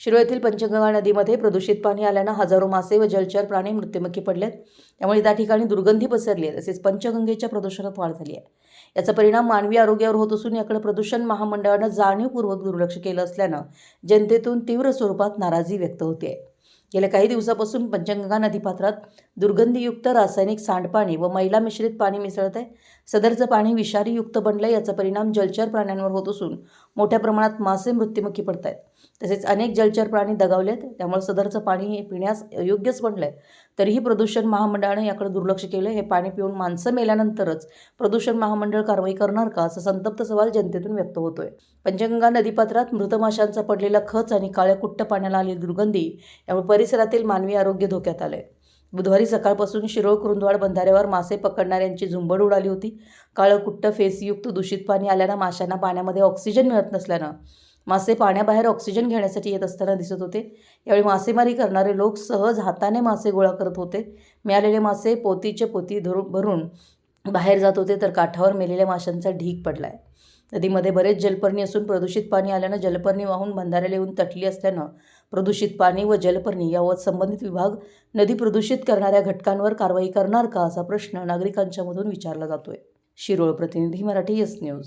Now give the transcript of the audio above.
शिरोळ येथील पंचगंगा नदीमध्ये प्रदूषित पाणी आल्यानं हजारो मासे व जलचर प्राणी मृत्युमुखी पडलेत. त्यामुळे त्या ठिकाणी दुर्गंधी पसरली आहे. तसेच पंचगंगेच्या प्रदूषणात वाढ झाली आहे. याचा परिणाम मानवी आरोग्यावर होत असून याकडे प्रदूषण महामंडळानं जाणीवपूर्वक दुर्लक्ष केलं असल्यानं जनतेतून तीव्र स्वरूपात नाराजी व्यक्त होते आहे गेल्या काही दिवसापासून पंचगंगा नदीपात्रात दुर्गंधीयुक्त रासायनिक सांडपाणी व मैला मिश्रित पाणी मिसळत आहे. सदरचं पाणी विषारीयुक्त बनलं याचा परिणाम जलचर प्राण्यांवर होत असून मोठ्या प्रमाणात मासे मृत्युमुखी पडत आहेत तसेच अनेक जलचर प्राणी दगावलेत त्यामुळे सदरचं पाणी हे पिण्यास योग्यच बनलं आहे तरीही प्रदूषण महामंडळाने याकडे दुर्लक्ष केलं हे पाणी पिऊन माणसं मेल्यानंतरच प्रदूषण महामंडळ कारवाई करणार का असा संतप्त सवाल जनतेतून व्यक्त होतोय. पंचगंगा नदीपात्रात मृत माशांचा पडलेला खच आणि काळ्या कुट्ट पाण्याला आलेली दुर्गंधी यामुळे परिसरातील मानवी आरोग्य धोक्यात आलंय. बुधवारी सकाळपासून शिरोळ कुरुंदवाड बंधाऱ्यावर मासे पकडणाऱ्यांची झुंबड उडाली होती. काळं कुट्ट फेसयुक्त दूषित पाणी आल्यानं माशांना पाण्यामध्ये ऑक्सिजन मिळत नसल्यानं मासे पाण्याबाहेर ऑक्सिजन घेण्यासाठी येत असताना दिसत होते. यावेळी मासेमारी करणारे लोक सहज हाताने मासे गोळा करत होते. मिळालेले मासे पोतीचे पोती धरून भरून बाहेर जात होते तर काठावर मेलेल्या माशांचा ढीक पडलाय. नदीमध्ये बरेच जलपर्णी असून प्रदूषित पाणी आल्यानं जलपर्णी वाहून बंधाऱ्याला येऊन तटली असल्यानं प्रदूषित पाणी व जलपर्णी यावर संबंधित विभाग नदी प्रदूषित करणाऱ्या घटकांवर कारवाई करणार का असा प्रश्न नागरिकांच्यामधून विचारला जातोय. शिरोळ प्रतिनिधी मराठी एस न्यूज